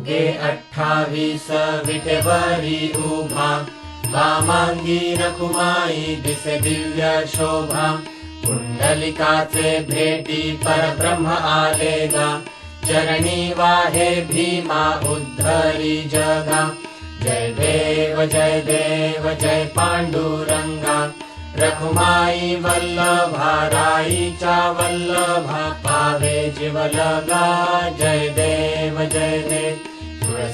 उगे अठ्ठावीस विटेवरी उभा. वामांगी रखुमाई दिसे दिव्य शोभा. कुंडलिकाचे भेटी परब्रह्म आले गा चरणी वाहे भीमा उद्धरी जगा. जय देव जय देव जय पांडुरंगा. रखुमाई वल्लभा राईचा वल्लभा. पावे जीवलगा जय जय देव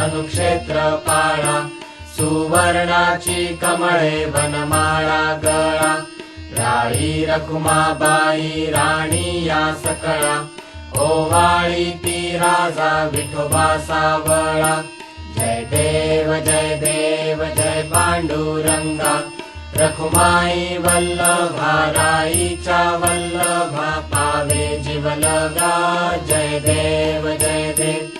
अनुक्षेत्र पाळा सुवर्णाची कमळे वनमाळा गळा राळी रखुमाबाई राणी या सकळा ओवाळी ती राजा विठोबा सावळा. जय देव जय देव जय पांडुरंगा रखुमाई वल्लभा राईचा वल्लभा पावे जीवलगा जय देव जय देव.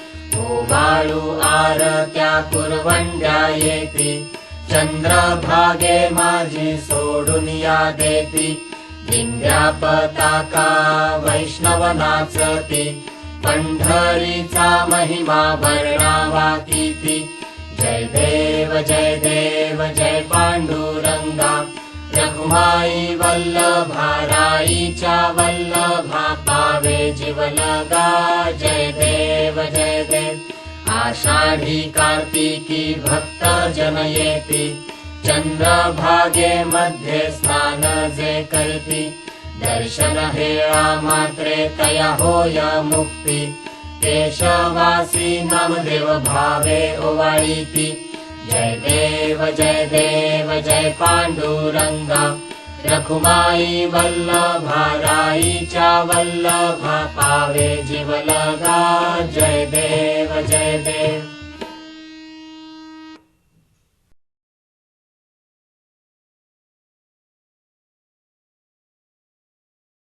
ओवाळू आरत्या कुरवंड्या येती. चंद्रभागे माझी सोडून या देती. दिंड्या पताका वैष्णव नाचती. पंढरीचा महिमा वर्णावा किती जय देव जय देव जय पांडुरंगा. रघुमाई वल्लभा राईच्या वल्लभा पावे जीवलगा आषाढी कार्तिकी भक्ता जनयेति। चन्द्रभागे मध्ये स्नानति दर्शन हेरा मात्रे तयहोय मुक्ति। केशवासी वासी देव भावे वरीति जय देव जय देव जय पाण्डुरङ्ग। रघुमाई वल्लभ भाराई च वल्लभावे जीवलगा। जय देव। Dave.